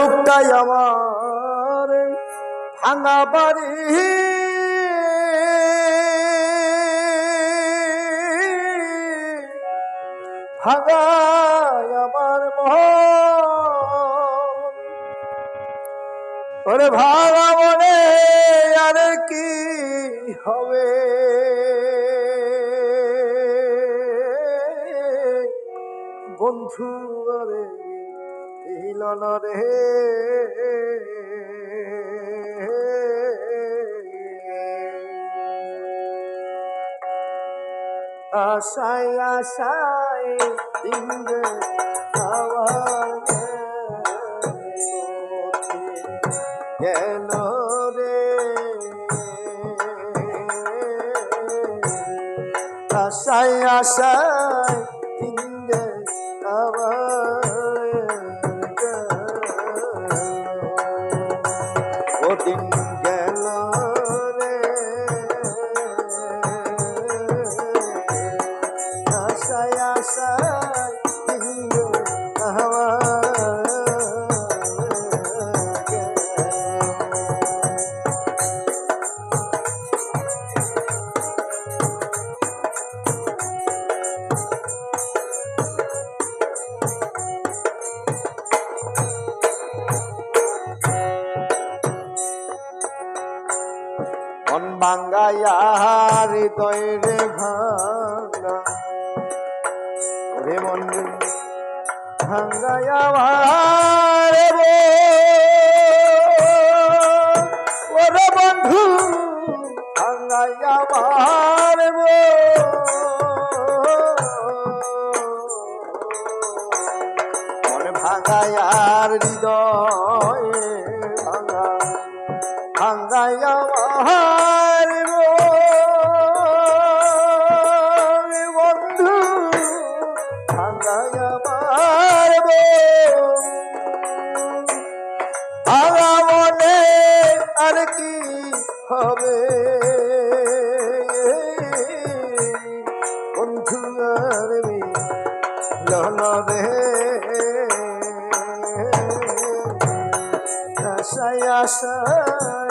বুকটাই আমার ভাঙা বাড়ি? ভাঙায় আমার মন। ওরে ভাঙা মনে আর কি হবে? বন্ধু আরে মিলন রে। আশায় আশায় দিন আমার গেল রে। আশায় আশায় হৃদয় রে ভাঙ্গা রে মন রে রে। ওরে বন্ধু ভাঙ্গাইয়া রে মন ভাঙ্গায়ার হৃদয় ভাঙ্গা ভাঙ্গাইয়া আর কি হবে? বন্ধু আর আশায় আশায়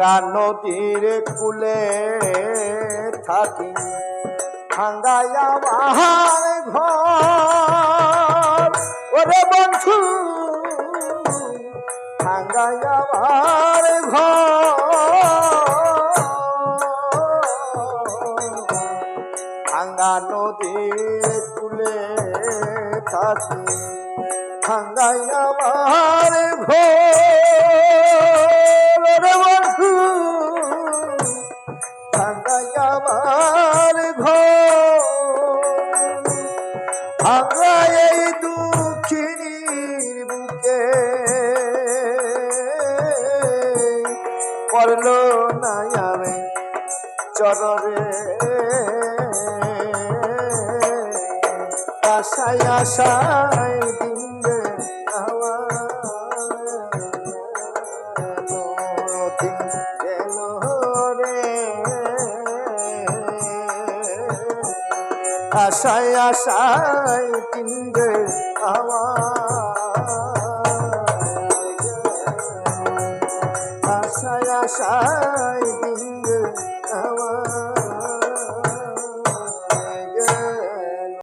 ভাঙ্গা নদীর কুলে থাকি। ভাঙ্গাই আমার ঘর। ওরে বন্ধু ভাঙ্গাই আমার ঘর। ভাঙ্গা নদীর কুলে থাকি। ভাঙ্গাই আমার ভাঙ্গাই এই দুঃখিনীর বুকে পড়ল না আমি চররে আশায় আশায় আশায় আশায় আমার আশায় আশায় দিন আমার